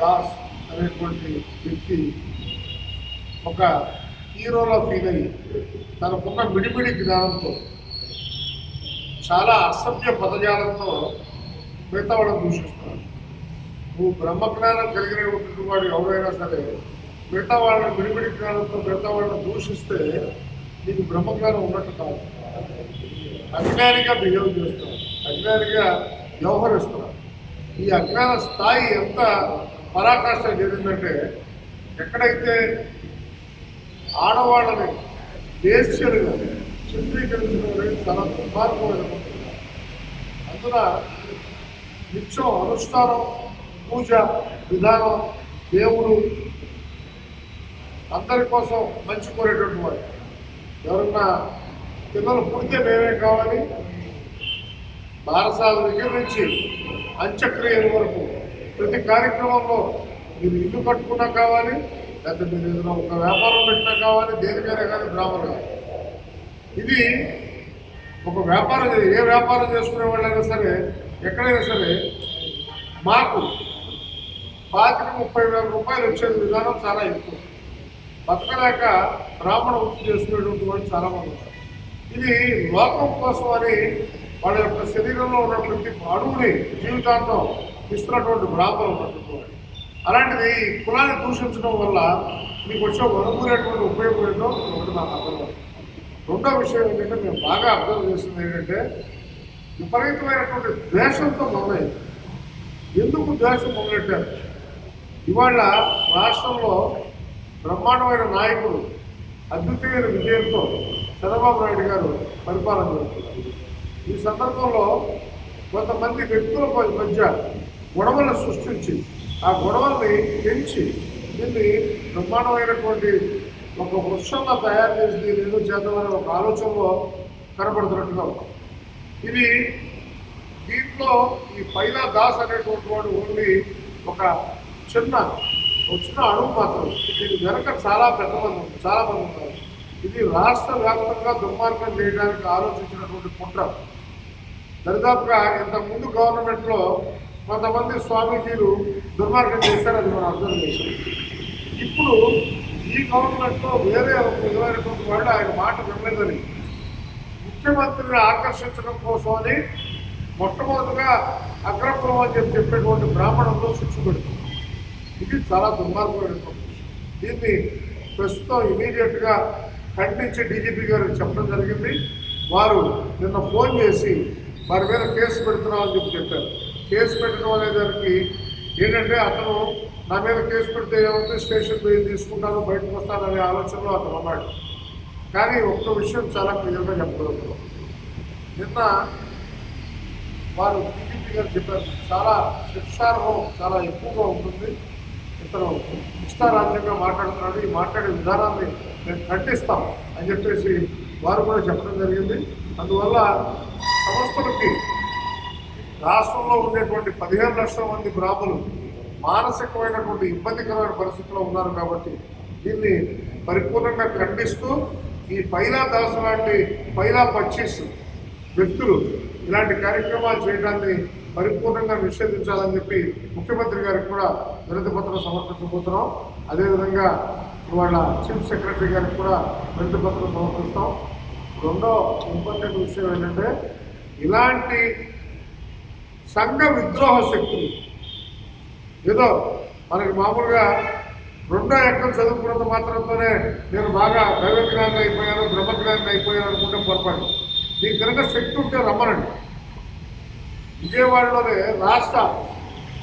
Das అనేటువంటి వ్యక్తి ఒక హీరోలో ఫీల్ అయ్యి తనకున్న మిడిమిడి జ్ఞానంతో చాలా అసభ్య పదజాలంతో మిగతా వాళ్ళని దూషిస్తున్నాడు నువ్వు బ్రహ్మజ్ఞానం కలిగినటువంటి వాడు ఎవరైనా సరే మిగతా వాళ్ళని మిడిమిడి జ్ఞానంతో మిగతా వాళ్ళని దూషిస్తే నీకు బ్రహ్మజ్ఞానం ఉన్నట్టు కాదు. అజ్ఞానిగా బిహేవ్ చేస్తున్నాడు అజ్ఞానిగా వ్యవహరిస్తున్నాడు ఈ అజ్ఞాన స్థాయి ఎంత పరాకాష్ట జరిగిందంటే ఎక్కడైతే ఆడవాళ్ళని దేశ్యలుగా చిత్రీకరించడం అనేది చాలా దుర్మార్గమైన అందున నిత్యం అనుష్ఠానం పూజ విధానం దేవుడు అందరి కోసం మంచి కోరేటువంటి వాడు. ఎవరన్నా పిల్లలు పుడితే మేమే కావాలి? బారసాల దగ్గర నుంచి అంత్యక్రియల వరకు ప్రతి కార్యక్రమంలో మీరు ఇల్లు కట్టుకున్నా కావాలి లేకపోతే మీరు ఏదైనా ఒక వ్యాపారం పెట్టినా కావాలి దేనికైనా కానీ బ్రాహ్మణ కావాలి ఇది ఒక వ్యాపారం ఏ వ్యాపారం చేసుకునే వాళ్ళైనా సరే ఎక్కడైనా సరే మాకు పాతిక ముప్పై వేల రూపాయలు వచ్చే విధానం చాలా ఎక్కువ. బతకలేక బ్రాహ్మణ వృత్తి చేసుకునేటువంటి వాళ్ళు చాలా మంది ఉన్నారు. ఇది లోకం కోసం అని వాళ్ళ యొక్క శరీరంలో ఉన్నటువంటి అడుగుని జీవితాంతం ఇస్తున్నటువంటి బ్రాహ్మణం ఉన్నటువంటి అలాంటిది ఈ కులాన్ని దూషించడం వల్ల మీకు వచ్చే అనుకునేటువంటి ఉపయోగం ఏంటో ఒకటి నాకు అర్థం రెండో విషయం ఏంటంటే మేము బాగా అర్థం చేసింది ఏంటంటే విపరీతమైనటువంటి ద్వేషంతో మొదలైంది. ఎందుకు ద్వేషం మొదలెట్టారు? ఇవాళ రాష్ట్రంలో బ్రహ్మాండమైన నాయకుడు అద్భుతమైన విజయంతో చంద్రబాబు నాయుడు గారు పరిపాలన చేస్తున్నారు. ఈ సందర్భంలో కొంతమంది వ్యక్తుల మధ్య గొడవలు సృష్టించి ఆ గొడవల్ని పెంచి దీన్ని బ్రహ్మాండమైనటువంటి ఒక వృక్షంగా తయారు చేసి దీన్ని ఏదో చేద్దామనే ఒక ఆలోచనలో కనబడుతున్నట్టుగా ఉంది. ఇది దీంట్లో ఈ పైలా దాస్ అనేటువంటి వాడు ఓన్లీ ఒక చిన్న వచ్చిన అణువు మాత్రం దీని వెనక చాలా పెద్ద మంది ఉన్నారు, చాలా మంది ఉన్నారు. ఇది రాష్ట్ర వ్యాప్తంగా దుర్మార్గం చేయడానికి ఆలోచించినటువంటి కుట్ర. దరిదాపుగా ఇంతకుముందు గవర్నమెంట్లో కొంతమంది స్వామీజీలు దుర్మార్గం చేశారు అది మనం అర్థం చేశాం ఇప్పుడు ఈ గవర్నమెంట్లో వేరే ఒక విధమైనటువంటి వాళ్ళు ఆయన మాట వినలేదని ముఖ్యమంత్రిని ఆకర్షించడం కోసమని మొట్టమొదటిగా అగ్రపురం అని చెప్పి చెప్పేటువంటి బ్రాహ్మణంలో శిక్ష పెడుతుంది ఇది చాలా దుర్మార్గమైనటువంటి దీన్ని ప్రస్తుతం ఇమీడియట్గా ఖండించి డీజీపీ గారికి చెప్పడం జరిగింది. వారు నిన్న ఫోన్ చేసి వారి మీద కేసు పెడుతున్నామని చెప్పి చెప్పారు. కేసు పెట్టడం అనేదానికి ఏంటంటే అతను నా మీద కేసు పెడితే ఏమంటే స్టేషన్ పోయి తీసుకుంటాను బయటకు వస్తాననే ఆలోచనలో అతను అన్నాడు కానీ ఒక్క విషయం చాలా క్లియర్గా చెప్పగలుగుతున్నాం నిన్న వారు టీడీపీ గారు చెప్పారు. చాలా శిక్షార్హం చాలా ఎక్కువగా ఉంటుంది. ఇతను ఇష్టారాజ్యంగా మాట్లాడుతున్నాడు. ఈ మాట్లాడే విధానాన్ని మేము ఖండిస్తాం అని చెప్పేసి వారు కూడా చెప్పడం జరిగింది. అందువల్ల సంస్థలకి రాష్ట్రంలో ఉండేటువంటి పదిహేను లక్షల మంది గ్రాములు మానసికమైనటువంటి ఇబ్బందికరమైన పరిస్థితిలో ఉన్నారు కాబట్టి దీన్ని పరిపూర్ణంగా ఖండిస్తూ ఈ పైలా దాసు లాంటి పైలా పచ్చీస్ వ్యక్తులు ఇలాంటి కార్యక్రమాలు చేయడాన్ని పరిపూర్ణంగా నిషేధించాలని చెప్పి ముఖ్యమంత్రి గారికి కూడా వినతి పత్రం సమర్పించబోతున్నాం. అదేవిధంగా ఇవాళ చీఫ్ సెక్రటరీ గారికి కూడా వినతి పత్రం సమర్పిస్తాం. రెండో ఇంపార్టెంట్ విషయం ఏంటంటే ఇలాంటి సంఘ విద్రోహ శక్తులు. ఏదో మనకి మామూలుగా రెండో ఎక్కడ చదువుకున్నంత మాత్రంతోనే నేను బాగా దైవజ్ఞానం అయిపోయాను బ్రహ్మజ్ఞానం అయిపోయాను అనుకుంటే పొరపాటు. మీకు కనుక శక్తి ఉంటే రమ్మనండి. విజయవాడలోనే రాష్ట్ర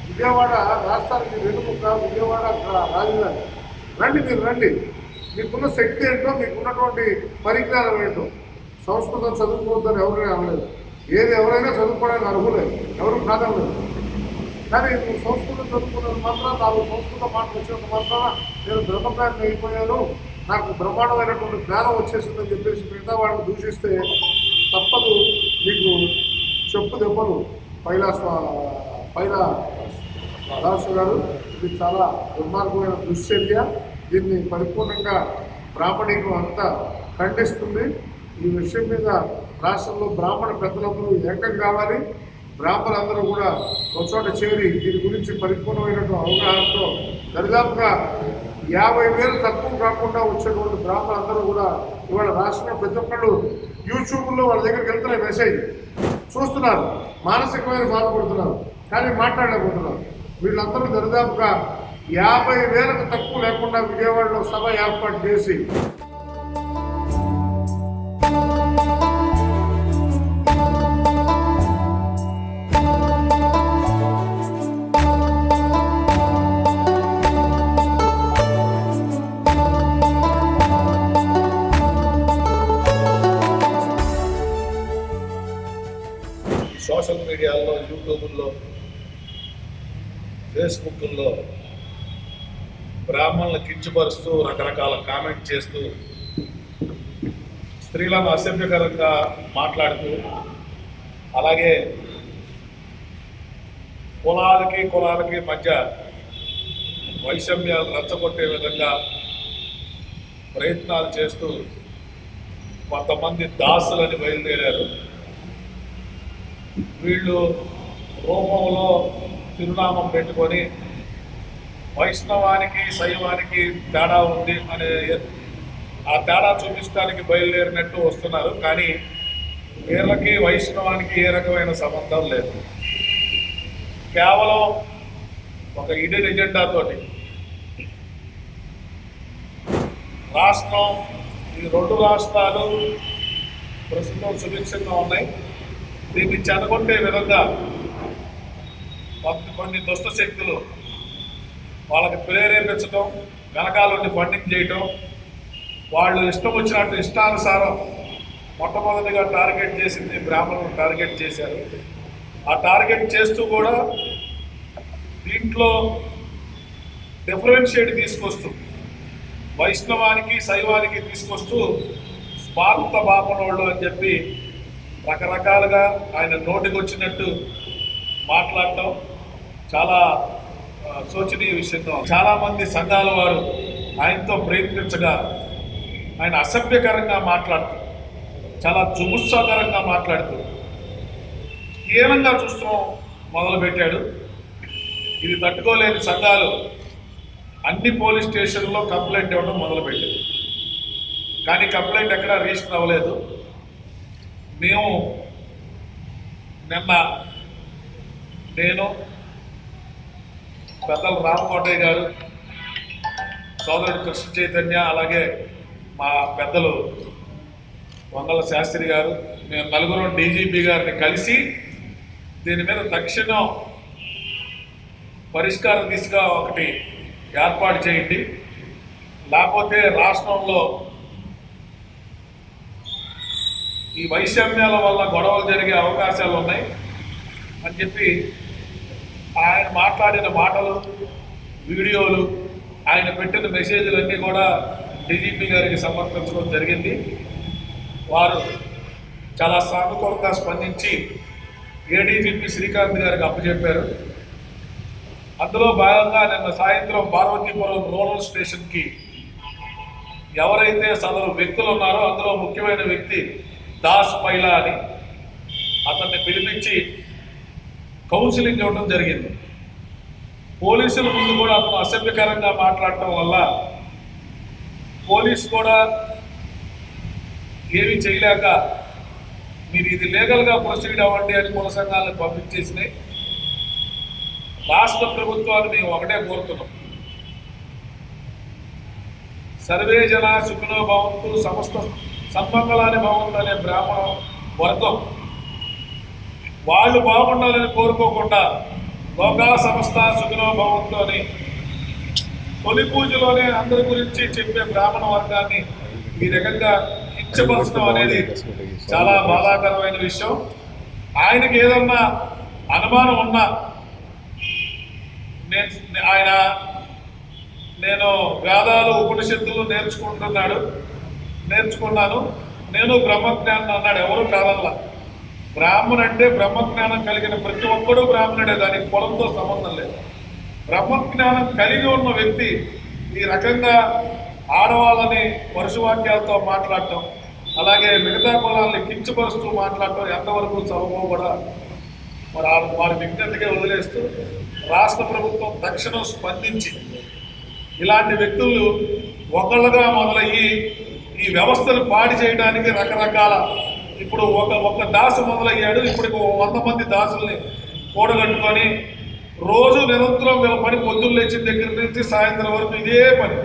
విజయవాడ రాష్ట్రానికి వెనుక విజయవాడ రాజధాని. రండి మీరు రండి. మీకున్న శక్తి ఏంటో మీకున్నటువంటి పరిజ్ఞానం ఏంటో. సంస్కృతం చదువుకోవద్దని ఎవరు అనలేదు. ఏది ఎవరైనా చదువుకోవడానికి అర్హులే. ఎవరు కాదనలేదు కానీ నువ్వు సంస్కృతం చదువుకున్నది మాత్రం నాలుగు సంస్కృత మాటలు వచ్చినంత మాత్రం నేను బ్రహ్మజ్ఞానం అయిపోయాను. నాకు బ్రహ్మాండమైనటువంటి జ్ఞానం వచ్చేసిందని చెప్పేసి మిగతా వాళ్ళని దూషిస్తే తప్పదు. మీకు చెప్పు దెబ్బలు. పైలా స్వా పైలా రాజు గారు ఇది చాలా దుర్మార్గమైన దుశ్చర్య. దీన్ని పరిపూర్ణంగా బ్రాహ్మణికం అంతా ఖండిస్తుంది. ఈ విషయం మీద రాష్ట్రంలో బ్రాహ్మణ పెద్దలందరూ ఏకం కావాలి. బ్రాహ్మణులందరూ కూడా ఒక చోట చేరి దీని గురించి పరిపూర్ణమైనటువంటి అవగాహనతో దరిదాపుగా యాభై వేలు తక్కువ కాకుండా వచ్చేటువంటి బ్రాహ్మణులందరూ కూడా ఇవాళ రాష్ట్రంలో ప్రతి ఒక్కళ్ళు యూట్యూబ్లో వాళ్ళ దగ్గరికి వెళ్తున్న మెసేజ్. చూస్తున్నారు. మానసికమైన బాధపడుతున్నారు. కానీ మాట్లాడలేకపోతున్నారు. వీళ్ళందరూ దరిదాపుగా యాభై వేలకు తక్కువ లేకుండా విజయవాడలో సభ ఏర్పాటు చేసి కించపరుస్తూ రకరకాల కామెంట్ చేస్తూ స్త్రీలను అసభ్యకరంగా మాట్లాడుతూ అలాగే కులాలకి కులాలకి మధ్య వైషమ్యాలు రచ్చగొట్టే విధంగా ప్రయత్నాలు చేస్తూ కొంతమంది దాసులని బయలుదేరారు. వీళ్ళు రూపంలో తిరునామం పెట్టుకొని వైష్ణవానికి శైవానికి తేడా ఉంది అనే ఆ తేడా చూపించడానికి బయలుదేరినట్టు వస్తున్నారు. కానీ వీళ్ళకి వైష్ణవానికి ఏ రకమైన సంబంధం లేదు. కేవలం ఒక ఇడెన్ ఎజెండాతోటి రాష్ట్రం ఈ రెండు రాష్ట్రాలు ప్రస్తుతం సుభిక్షంగా ఉన్నాయి. దీన్ని చెడగొట్టే విధంగా కొన్ని దుష్ట శక్తులు వాళ్ళకి ప్రేరేపించడం వెనకాల నుండి ఫండింగ్ చేయటం వాళ్ళు ఇష్టం వచ్చినట్టు ఇష్టానుసారం మొట్టమొదటిగా టార్గెట్ చేసింది బ్రాహ్మణులు టార్గెట్ చేశారు. ఆ టార్గెట్ చేస్తూ కూడా దీంట్లో డిఫరెన్షియేట్ తీసుకొస్తూ వైష్ణవానికి శైవానికి తీసుకొస్తూ స్వార్థ బాపనోళ్ళు అని చెప్పి రకరకాలుగా ఆయన నోటికి వచ్చినట్టు మాట్లాడటం చాలా శోచనీయ విషయంలో చాలామంది చాలా మంది సంఘాల వారు ఆయనతో ప్రయత్నించగా ఆయన అసభ్యకరంగా మాట్లాడుతూ చాలా జుగుత్సాకరంగా మాట్లాడుతూ హీనంగా చూస్తూ మొదలుపెట్టాడు. ఇది తట్టుకోలేని సంఘాలు అన్ని పోలీస్ స్టేషన్లో కంప్లైంట్ ఇవ్వడం మొదలుపెట్టారు కానీ కంప్లైంట్ ఎక్కడా రిజిస్టర్ అవ్వలేదు. మేము నిన్న నేను పెద్దలు రామకోటయ్య గారు సోదరుడు కృష్ణ చైతన్య అలాగే మా పెద్దలు వంగల శాస్త్రి గారు మేము నలుగురు డీజీపీ గారిని కలిసి దీని మీద తక్షణం పరిష్కారం దిశగా ఒకటి ఏర్పాటు చేయండి. లేకపోతే రాష్ట్రంలో ఈ వైషమ్యాల వల్ల గొడవలు జరిగే అవకాశాలు ఉన్నాయి అని చెప్పి ఆయన మాట్లాడిన మాటలు వీడియోలు ఆయన పెట్టిన మెసేజ్లన్నీ కూడా డీజీపీ గారికి సమర్పించడం జరిగింది. వారు చాలా సానుకూలంగా స్పందించి ఏడీజీపీ శ్రీకాంత్ గారికి అప్పచెప్పారు. అందులో భాగంగా నిన్న సాయంత్రం పార్వతీపురం రూరల్ స్టేషన్కి ఎవరైతే సదరు వ్యక్తులు ఉన్నారో అందులో ముఖ్యమైన వ్యక్తి దాస్ పైలా అని అతన్ని పిలిపించి కౌన్సిలింగ్ ఇవ్వడం జరిగింది. పోలీసుల ముందు కూడా అతను అసభ్యకరంగా మాట్లాడటం వల్ల పోలీసు కూడా ఏమీ చేయలేక మీరు ఇది లీగల్గా ప్రొసీడ్ అవ్వండి అని కుల సంఘాలను పంపించేసినాయి. రాష్ట్ర ప్రభుత్వాన్ని మేము ఒకటే కోరుతున్నాం. సర్వే జన సుఖినో భవంతు సమస్త సన్మంగళాన్ని భవంతు అనే బ్రాహ్మణ వర్గం వాళ్ళు బాగుండాలని కోరుకోకుండా లోకా సమస్త సుఖినో భవంతో అని తొలి పూజలోనే అందరి గురించి చెప్పే బ్రాహ్మణ వర్గాన్ని ఈ రకంగా కించపరచడం అనేది చాలా బాధాకరమైన విషయం. ఆయనకి ఏదన్నా అనుమానం ఉన్నా నేను ఆయన నేను వేదాలు ఉపనిషత్తులు నేర్చుకుంటున్నాడు నేర్చుకున్నాను. నేను బ్రహ్మజ్ఞానం అన్నాడు ఎవరు కాదల్లా బ్రాహ్మణు అంటే బ్రహ్మజ్ఞానం కలిగిన ప్రతి ఒక్కడూ బ్రాహ్మణుడే దానికి కులంతో సంబంధం లేదు. బ్రహ్మజ్ఞానం కలిగి ఉన్న వ్యక్తి ఈ రకంగా ఆడవాళ్ళని పరుషవాక్యాలతో మాట్లాడటం అలాగే మిగతా కులాలని కించపరుస్తూ మాట్లాడటం ఎంతవరకు చదువు కూడా మరి వారి విజ్ఞతగా వదిలేస్తూ రాష్ట్ర ప్రభుత్వం తక్షణం స్పందించి ఇలాంటి వ్యక్తులు ఒకళ్ళుగా మొదలయ్యి ఈ వ్యవస్థను పాడి చేయడానికి రకరకాల ఇప్పుడు ఒక ఒక దాసు మొదలయ్యాడు. ఇప్పుడు వంద మంది దాసుల్ని కూడగట్టుకొని రోజు నిరంతరం వీళ్ళ పని పొద్దున్న లేచిన దగ్గర నుంచి సాయంత్రం వరకు ఇదే పని.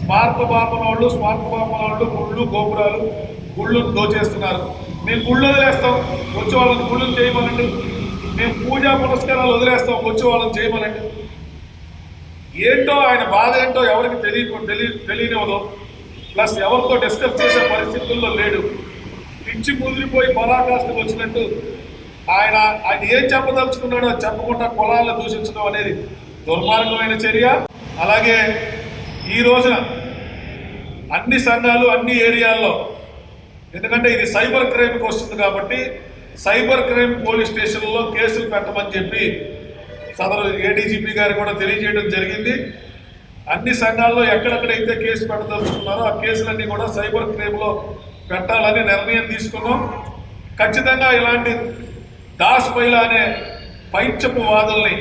స్మార్త పాపన వాళ్ళు స్మార్త పాపన వాళ్ళు గుళ్ళు గోపురాలు గుళ్ళు దోచేస్తున్నారు. మేము గుళ్ళు వదిలేస్తాం. వచ్చే వాళ్ళని గుళ్ళు చేయమనండి. మేము పూజా పురస్కారాలు వదిలేస్తాం. వచ్చే వాళ్ళని చేయమనండి. ఏంటో ఆయన బాధ ఏంటో ఎవరికి తెలియ తెలియ తెలియనివ్వదు. ప్లస్ ఎవరితో డిస్కస్ చేసే పరిస్థితుల్లో లేడు. పిచ్చి ముదిరిపోయి పరాకాష్ఠకు వచ్చినట్టు ఆయన ఆయన ఏం చెప్పదలుచుకున్నాడో చెప్పకుండా కులాలను దూషించడం అనేది దుర్మార్గమైన చర్య. అలాగే ఈ రోజున అన్ని సంఘాలు అన్ని ఏరియాల్లో ఎందుకంటే ఇది సైబర్ క్రైమ్కి వస్తుంది కాబట్టి సైబర్ క్రైమ్ పోలీస్ స్టేషన్లో కేసులు పెట్టమని చెప్పి సదరు ఏడీజీపీ గారు కూడా తెలియజేయడం జరిగింది. అన్ని సంఘాల్లో ఎక్కడెక్కడైతే కేసు పెట్టదలుచుకున్నారో ఆ కేసులన్నీ కూడా సైబర్ క్రైమ్లో పెట్టాలని నిర్ణయం తీసుకున్నాం. ఖచ్చితంగా ఇలాంటి దాస్ పైల అనే పైచపు వాదుల్ని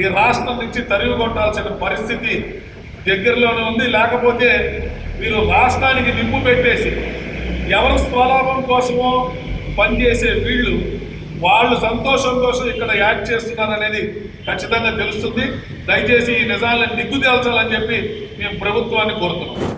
ఈ రాష్ట్రం నుంచి తరివి కొట్టాల్సిన పరిస్థితి దగ్గరలోనే ఉంది. లేకపోతే వీరు రాష్ట్రానికి నింపు పెట్టేసి ఎవరు స్వలాభం కోసమో పనిచేసే వీళ్ళు వాళ్ళు సంతోషం కోసం ఇక్కడ యాక్ట్ చేస్తున్నారనేది ఖచ్చితంగా తెలుస్తుంది. దయచేసి ఈ నిజాలను నిగ్గు తేల్చాలని చెప్పి మేము ప్రభుత్వాన్ని కోరుతున్నాం.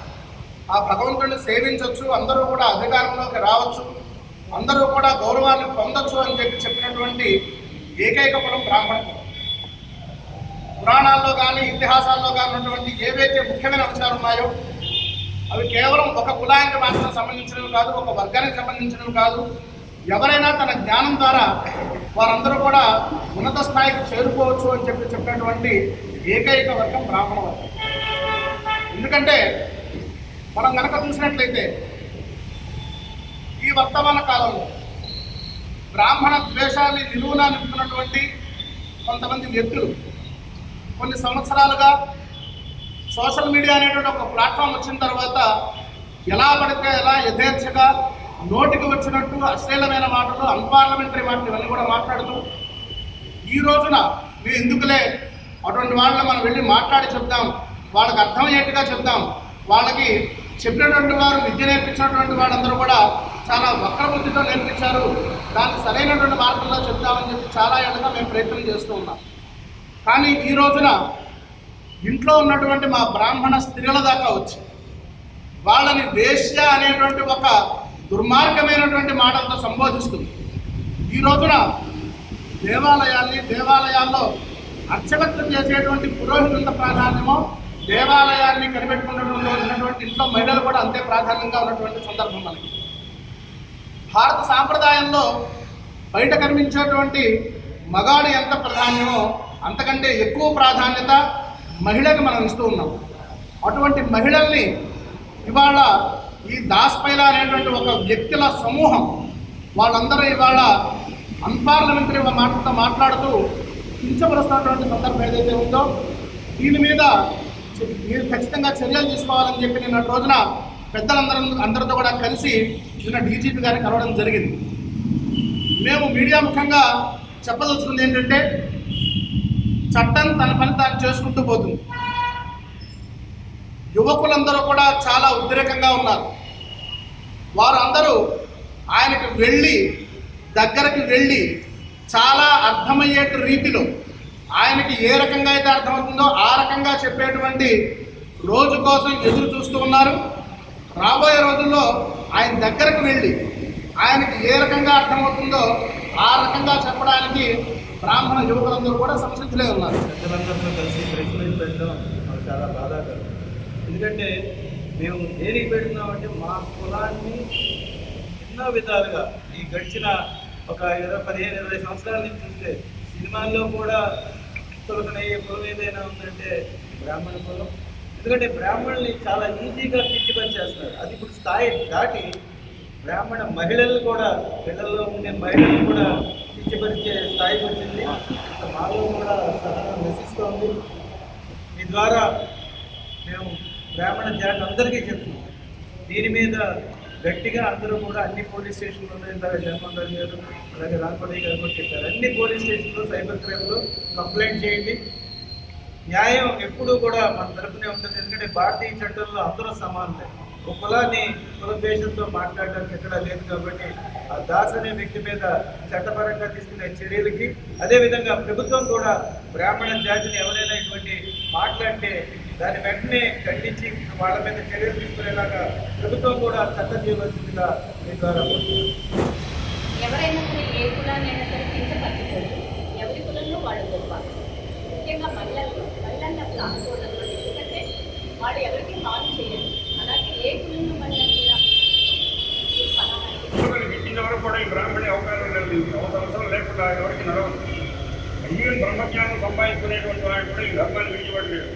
ఆ భగవంతుడిని సేవించవచ్చు అందరూ కూడా అధికారంలోకి రావచ్చు అందరూ కూడా గౌరవాన్ని పొందొచ్చు అని చెప్పి చెప్పినటువంటి ఏకైక కులం బ్రాహ్మణ కులం పురాణాల్లో కానీ ఇతిహాసాల్లో కానీ ఉన్నటువంటి ఏవైతే ముఖ్యమైన అంశాలు ఉన్నాయో అవి కేవలం ఒక కులానికి మాత్రం సంబంధించినవి కాదు ఒక వర్గానికి సంబంధించినవి కాదు. ఎవరైనా తన జ్ఞానం ద్వారా వారందరూ కూడా ఉన్నత స్థాయికి చేరుకోవచ్చు అని చెప్పి చెప్పినటువంటి ఏకైక వర్గం బ్రాహ్మణ వర్గం. ఎందుకంటే మనం కనుక చూసినట్లయితే ఈ వర్తమాన కాలంలో బ్రాహ్మణ ద్వేషాన్ని నిలువునా నింపుతున్నటువంటి కొంతమంది వ్యక్తులు కొన్ని సంవత్సరాలుగా సోషల్ మీడియా అనేటువంటి ఒక ప్లాట్ఫామ్ వచ్చిన తర్వాత ఎలా పడితే ఎలా యథేచ్ఛగా నోటికి వచ్చినట్టు అశ్లీలమైన మాటలు అన్పార్లమెంటరీ మాటలు ఇవన్నీ కూడా మాట్లాడుతూ ఈ రోజున మేము ఎందుకులే? అటువంటి వాళ్ళని మనం వెళ్ళి మాట్లాడి చెప్దాం. వాళ్ళకి అర్థమయ్యేట్టుగా చెప్దాం. వాళ్ళకి చెప్పినటువంటి వారు విద్య నేర్పించినటువంటి వాళ్ళందరూ కూడా చాలా వక్రబుద్ధితో నేర్పించారు. దాన్ని సరైనటువంటి మార్గంలో చెప్తామని చెప్పి చాలా ఏళ్ళగా మేము ప్రయత్నం చేస్తూ ఉన్నాం. కానీ ఈ రోజున ఇంట్లో ఉన్నటువంటి మా బ్రాహ్మణ స్త్రీల దాకా వచ్చి వాళ్ళని వేశ్య అనేటువంటి ఒక దుర్మార్గమైనటువంటి మాటలతో సంబోధిస్తుంది. ఈ రోజున దేవాలయాల్ని దేవాలయాల్లో అర్చకత్వం చేసేటువంటి పురోహితుల ప్రాధాన్యమో దేవాలయాన్ని కనిపెట్టుకున్నటువంటి ఉన్నటువంటి ఇంట్లో మహిళలు కూడా అంతే ప్రాధాన్యంగా ఉన్నటువంటి సందర్భం మనకి భారత సాంప్రదాయంలో బయట కనిపించేటువంటి మగాడు ఎంత ప్రాధాన్యమో అంతకంటే ఎక్కువ ప్రాధాన్యత మహిళకి మనం ఇస్తూ ఉన్నాం. అటువంటి మహిళల్ని ఇవాళ ఈ దాస్పైల అనేటువంటి ఒక వ్యక్తుల సమూహం వాళ్ళందరూ ఇవాళ అన్పార్లమెంటరీ మాటలతో మాట్లాడుతూ కించపరుస్తున్నటువంటి సందర్భం ఏదైతే ఉందో దీని మీద మీరు ఖచ్చితంగా చర్యలు తీసుకోవాలని చెప్పి నిన్న రోజున పెద్దలందరం అందరితో కూడా కలిసి నిన్న డీజీపీ గారిని కలవడం జరిగింది. మేము మీడియా ముఖంగా చెప్పదలుచుకుంది ఏంటంటే చట్టం తన పని తాను చేసుకుంటూ పోతుంది. యువకులందరూ కూడా చాలా ఉద్రేకంగా ఉన్నారు. వారందరూ ఆయనకు వెళ్ళి దగ్గరకు వెళ్ళి చాలా అర్థమయ్యేట రీతిలో ఆయనకి ఏ రకంగా అయితే అర్థమవుతుందో ఆ రకంగా చెప్పేటువంటి రోజు కోసం ఎదురు చూస్తూ ఉన్నారు. రాబోయే రోజుల్లో ఆయన దగ్గరకు వెళ్ళి ఆయనకి ఏ రకంగా అర్థమవుతుందో ఆ రకంగా చెప్పడానికి బ్రాహ్మణ యువకులందరూ కూడా సంసిద్ధులే ఉన్నారు. పెద్దలందరితో కలిసి ప్రెస్ మీట్ పెట్టడం మాకు చాలా బాధాకరం. ఎందుకంటే మేము దేనికి పెడుతున్నామంటే మా కులాన్ని ఎన్నో విధాలుగా ఈ గడిచిన ఒక ఇరవై పదిహేను ఇరవై సంవత్సరాల నుంచి చూస్తే సినిమాల్లో కూడా తొలకనయ్యే కులం ఏదైనా ఉందంటే బ్రాహ్మణ కులం ఎందుకంటే బ్రాహ్మణుల్ని చాలా ఈజీగా పిచ్చి చేస్తారు అది ఇప్పుడు స్థాయి దాటి బ్రాహ్మణ మహిళలు కూడా పిల్లల్లో ఉండే మహిళలు కూడా కించపరిచే స్థాయికి వచ్చింది. మాలో కూడా సహనం నశిస్తోంది. మీ ద్వారా మేము బ్రాహ్మణ జాతి అందరికీ చెప్తున్నాం. దీని మీద గట్టిగా అందరూ కూడా అన్ని పోలీస్ స్టేషన్లు ఉన్నాయి ఇందాక జగన్మోహన్ గారు అలాగే రాంపల్లి గారు కూడా చెప్పారు. అన్ని పోలీస్ స్టేషన్లో సైబర్ క్రైమ్లో కంప్లైంట్ చేయండి. న్యాయం ఎప్పుడూ కూడా మన తరపునే ఉంటుంది ఎందుకంటే భారతీయ చట్టంలో అందరూ సమానమే. ఒక కులాన్ని కులద్వేషంతో మాట్లాడడానికి ఎక్కడా లేదు కాబట్టి ఆ దాస్ అనే వ్యక్తి మీద చట్టపరంగా తీసుకునే చర్యలకి అదేవిధంగా ప్రభుత్వం కూడా బ్రాహ్మణ జాతిని ఎవరైనా ఇటువంటి మాట్లాడితే దాన్ని వెంటనే ఖండించి వాళ్ళ మీద చర్యలు తీసుకునేలాగా ప్రభుత్వం కూడా చట్టం చేయవలసిందిగా మీ ద్వారా. ఎవరైనా సరే ఏ కులాన్నైనా సరే కించపరచకూడదు ఎవరి కులంలో వాళ్ళు గొప్ప. ముఖ్యంగా మహిళలు మహిళల్ని అసలు ఆనుకోవడం ఎందుకంటే వాళ్ళు ఎవరికి హాని చేయరు. అలాగే ఏ కులంలో మహిళలు కూడా ఈ ఫలానానికి ఉద్యోగాలకు ఇచ్చిన వరకు కూడా ఈ బ్రాహ్మణి అవకాశం లేదు. అవసరం లేకుండా ఎవరికి నడవదు. బ్రహ్మజ్ఞానం సంపాదించుకునేటువంటి వాడు కూడా ఈ ధర్మాన్ని విడిచిపెట్టలేదు